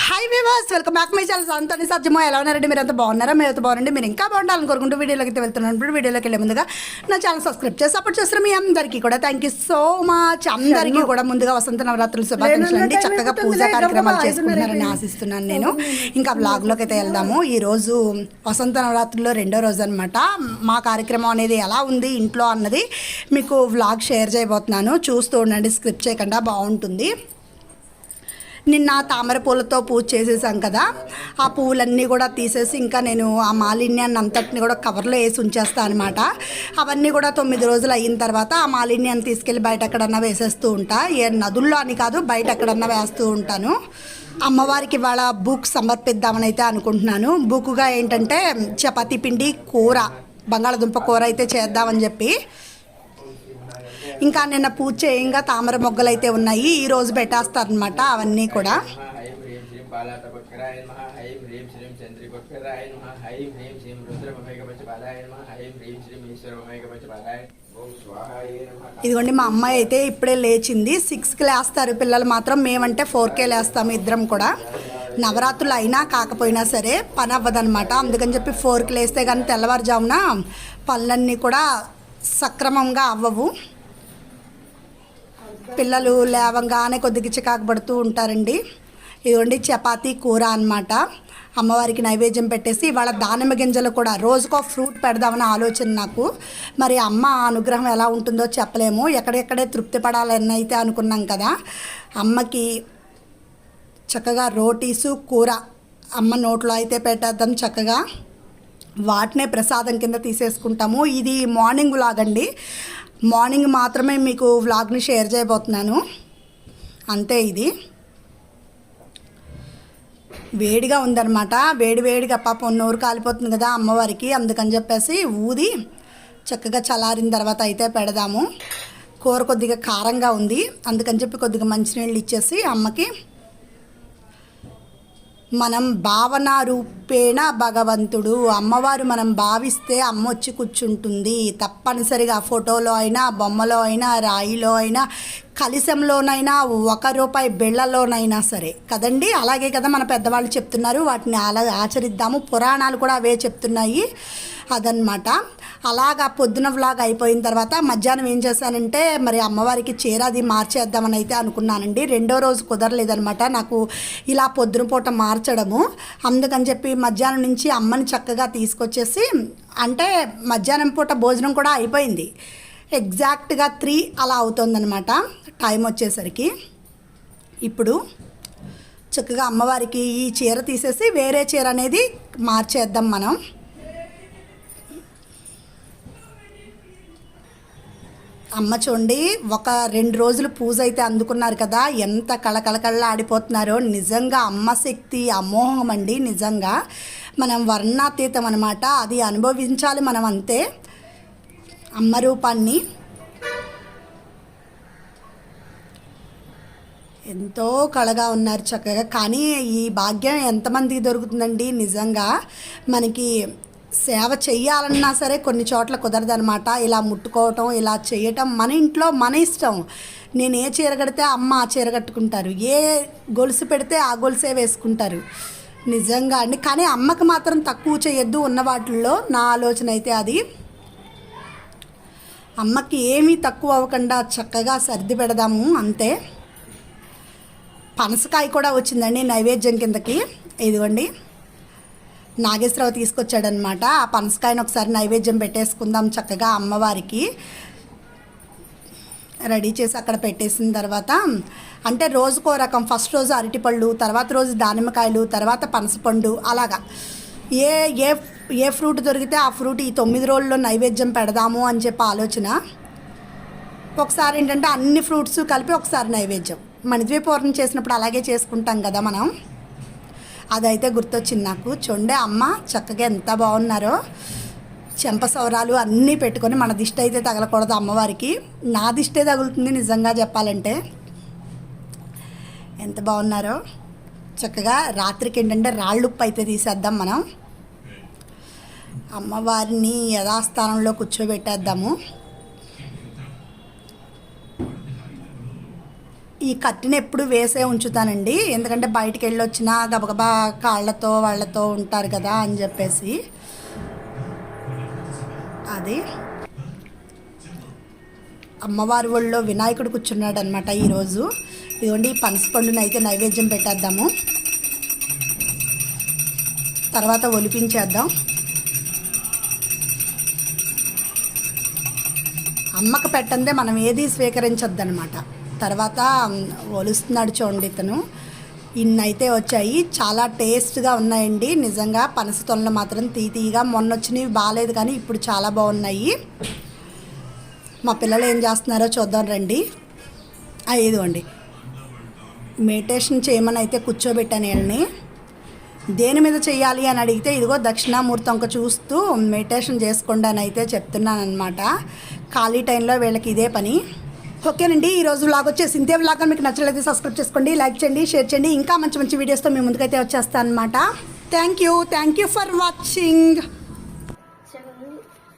Hi వివాస్ welcome back my channel సంతోని సత్యమో ఎలా ఉన్నారండి మీరు అంతా బాగున్నారా? మీరు అయితే బాగుండండి మీరు ఇంకా బాగుండాలని కోరుకుంటూ వీడియోలోకి అయితే వెళ్తున్నాను. ఇప్పుడు వీడియోలోకి వెళ్ళే ముందుగా నా ఛానల్ సబ్స్క్రైబ్ చేసి సపోర్ట్ చేస్తున్న మీ అందరికీ కూడా థ్యాంక్ యూ సో మచ్ అందరికీ కూడా ముందుగా వసంత నవరాత్రులు శుభాకాంక్షలు అండి. చక్కగా పూజా కార్యక్రమాలు చేసుకుంటున్నారని ఆశిస్తున్నాను నేను. ఇంకా బ్లాగ్లోకి అయితే వెళ్దాము. ఈ రోజు వసంత నవరాత్రుల్లో రెండో రోజు అనమాట మా కార్యక్రమం అనేది ఎలా ఉంది ఇంట్లో అన్నది మీకు వ్లాగ్ షేర్ చేయబోతున్నాను. చూస్తూ ఉండండి స్క్రిప్ట్ చేయకుండా బాగుంటుంది. నిన్న తామర పూలతో పూజ చేసేసాం కదా ఆ పువ్వులన్నీ కూడా తీసేసి ఇంకా నేను ఆ మాలిన్యాన్ని అంతటిని కూడా కవర్లో వేసి ఉంచేస్తాను అనమాట అవన్నీ కూడా తొమ్మిది రోజులు అయిన తర్వాత ఆ మాలిన్యాన్ని తీసుకెళ్ళి బయట ఎక్కడన్నా వేసేస్తూ ఉంటా. ఏ నదుల్లో అని కాదు బయట ఎక్కడన్నా వేస్తూ ఉంటాను. అమ్మవారికి ఇవాళ బుక్ సమర్పిద్దామని అయితే అనుకుంటున్నాను. బుక్గా ఏంటంటే చపాతీ పిండి కూర బంగాళదుంప కూర అయితే చేద్దామని చెప్పి ఇంకా నిన్న పూజ చేయంగా తామర మొగ్గలు అయితే ఉన్నాయి ఈ రోజు పెట్టేస్తారనమాట అవన్నీ కూడా. ఇదిగోండి మా అమ్మాయి అయితే ఇప్పుడే లేచింది సిక్స్కి లేస్తారు పిల్లలు మాత్రం మేమంటే ఫోర్కే లేస్తాము ఇద్దరం కూడా. నవరాత్రులు అయినా కాకపోయినా సరే పని అవ్వదనమాట అందుకని చెప్పి ఫోర్కి లేస్తే కానీ తెల్లవారుజామున పనులన్నీ కూడా సక్రమంగా అవ్వవు. పిల్లలు లేవంగానే కొద్దిగా చికాకు పడుతూ ఉంటారండి. ఇదిగోండి చపాతి కూర అన్నమాట. అమ్మవారికి నైవేద్యం పెట్టేసి ఇవాళ దానిమ్మ గింజలు కూడా రోజుకో ఫ్రూట్ పెడదామని ఆలోచన నాకు. మరి అమ్మ అనుగ్రహం ఎలా ఉంటుందో చెప్పలేము. ఎక్కడెక్కడే తృప్తి పడాలని అయితే అనుకున్నాం కదా. అమ్మకి చక్కగా రోటీసు కూర అమ్మ నోట్లో అయితే పెట్టేద్దాం చక్కగా. వాటినే ప్రసాదం కింద తీసేసుకుంటాము. ఇది మార్నింగ్ లాగండి. మార్నింగ్ మాత్రమే మీకు వ్లాగ్ని షేర్ చేయబోతున్నాను. అంతే ఇది. వేడిగా ఉందన్నమాట. వేడి వేడిగా పాపం నోరు కాలిపోతుంది కదా అమ్మవారికి అందుకని చెప్పేసి ఊది చక్కగా చల్లారిన తర్వాత అయితే పెడదాము. కూర కొద్దిగా కారంగా ఉంది. అందుకని చెప్పి కొద్దిగా మంచినీళ్ళు ఇచ్చేసి అమ్మకి మనం భావన రూపేణ భగవంతుడు. అమ్మవారు మనం భావిస్తే అమ్మ వచ్చి కూర్చుంటుంది. తప్పనిసరిగా ఫోటోలో అయినా బొమ్మలో అయినా రాయిలో అయినా కలిసంలోనైనా ఒక రూపాయి బిళ్ళలోనైనా సరే. కదండి? అలాగే కదా మన పెద్దవాళ్ళు చెప్తున్నారు. వాటిని అలా ఆచరిద్దాము. పురాణాలు కూడా అవే చెప్తున్నాయి. అదనమాట అలాగా పొద్దున వ్లాగ్ అయిపోయిన తర్వాత మధ్యాహ్నం ఏం చేశానంటే మరి అమ్మవారికి చీర అది మార్చేద్దామని అయితే అనుకున్నానండి. రెండో రోజు కుదరలేదనమాట నాకు ఇలా పొద్దున పూట మార్చడము. అందుకని చెప్పి మధ్యాహ్నం నుంచి అమ్మని చక్కగా తీసుకొచ్చేసి అంటే మధ్యాహ్నం పూట భోజనం కూడా అయిపోయింది. ఎగ్జాక్ట్గా త్రీ అలా అవుతుందన్నమాట. టైం వచ్చేసరికి. ఇప్పుడు చక్కగా అమ్మవారికి ఈ చీర తీసేసి వేరే చీర అనేది మార్చేద్దాం మనం. అమ్మ చూడండి ఒక రెండు రోజులు పూజ అయితే అందుకున్నారు కదా. ఎంత కళకళకళ ఆడిపోతున్నారో. నిజంగా అమ్మ శక్తి అమోహం అండి నిజంగా. మనం వర్ణాతీతం అనమాట అది అనుభవించాలి మనం అంతే. అమ్మ రూపాన్ని ఎంతో కళగా ఉన్నారు చక్కగా. కానీ ఈ భాగ్యం ఎంతమందికి దొరుకుతుందండి? నిజంగా మనకి సేవ చేయాలన్నా సరే కొన్ని చోట్ల కుదరదనమాట ఇలా ముట్టుకోవటం ఇలా చేయటం మన ఇంట్లో మన ఇష్టం. నేను ఏ చీర కడితే అమ్మ ఆ చీర కట్టుకుంటారు. ఏ గొలుసు పెడితే ఆ గొలుసే వేసుకుంటారు. నిజంగా అండి. కానీ అమ్మకు మాత్రం తక్కువ చేయొద్దు ఉన్న వాటిల్లో నా ఆలోచన అయితే అది. అమ్మకి ఏమీ తక్కువ అవ్వకుండా చక్కగా సర్ది పెడదాము అంతే. పనసకాయ కూడా వచ్చిందండి నైవేద్యం కిందకి. ఇదిగోండి. నాగేశ్వరరావు తీసుకొచ్చాడనమాట ఆ పనసకాయను ఒకసారి నైవేద్యం పెట్టేసుకుందాం చక్కగా అమ్మవారికి. రెడీ చేసి అక్కడ పెట్టేసిన తర్వాత అంటే రోజుకో రకం. ఫస్ట్ రోజు అరటిపళ్ళు తర్వాత రోజు దానిమ్మకాయలు తర్వాత పనసపండు అలాగా. ఏ ఏ ఏ ఫ్రూట్ దొరికితే ఆ ఫ్రూట్ ఈ తొమ్మిది రోజుల్లో నైవేద్యం పెడదాము అని చెప్పి ఆలోచన. ఒకసారి ఏంటంటే అన్ని ఫ్రూట్స్ కలిపి ఒకసారి నైవేద్యం. మణిద్వీ పూర్ణం చేసినప్పుడు అలాగే చేసుకుంటాం కదా మనం. అదైతే గుర్తొచ్చింది నాకు. చూడండి అమ్మ చక్కగా ఎంత బాగున్నారో. చెంప సౌరాలు అన్నీ పెట్టుకొని మన దిష్టి అయితే తగలకూడదు అమ్మవారికి. నా దిష్టే తగులుతుంది నిజంగా చెప్పాలంటే. ఎంత బాగున్నారో. చక్కగా రాత్రికి ఏంటంటే రాళ్ళు ఉప్పు అయితే తీసేద్దాం మనం. అమ్మవారిని యథాస్థానంలో కూర్చోబెట్టేద్దాము. ఈ కట్టిన ఎప్పుడు వేసే ఉంచుతానండి. ఎందుకంటే బయటికి వెళ్ళి వచ్చినా గబగబా కాళ్ళతో వాళ్ళతో ఉంటారు కదా అని చెప్పేసి. అది. అమ్మవారి ఒళ్ళో వినాయకుడు కూర్చున్నాడు అనమాట ఈరోజు. ఇదిగోండి ఈ పనసపండును అయితే నైవేద్యం పెట్టేద్దాము. తర్వాత ఒలిపించేద్దాం. అమ్మకు పెట్టందే మనం ఏది స్వీకరించొద్దనమాట తర్వాత ఒలుస్తున్నాడు చూడండి ఇతను. ఇన్నైతే వచ్చాయి. చాలా టేస్ట్గా ఉన్నాయండి. నిజంగా పనస తొనలు మాత్రం తీతీగా మొన్న వచ్చినవి బాగాలేదు కానీ ఇప్పుడు చాలా బాగున్నాయి. మా పిల్లలు ఏం చేస్తున్నారో చూద్దాం రండి. ఇదిగోండి. మెడిటేషన్ చేయమని అయితే కూర్చోబెట్టాను వీళ్ళని. దేని మీద చేయాలి అని అడిగితే ఇదిగో దక్షిణామూర్తి అంక చూస్తూ మెడిటేషన్ చేసుకోండి అని అయితే చెప్తున్నాను అనమాట ఖాళీ టైంలో వీళ్ళకి ఇదే పని. ఓకేనండి ఈ రోజు వ్లాగ్ వచ్చేసి ఇంతే వ్లాగ్ మీకు నచ్చలేదు సబ్స్క్రైబ్ చేసుకోండి లైక్ చేయండి షేర్ చేయండి. ఇంకా మంచి మంచి వీడియోస్తో మీ ముందుకైతే వచ్చేస్తాను అనమాట thank you thank you for watching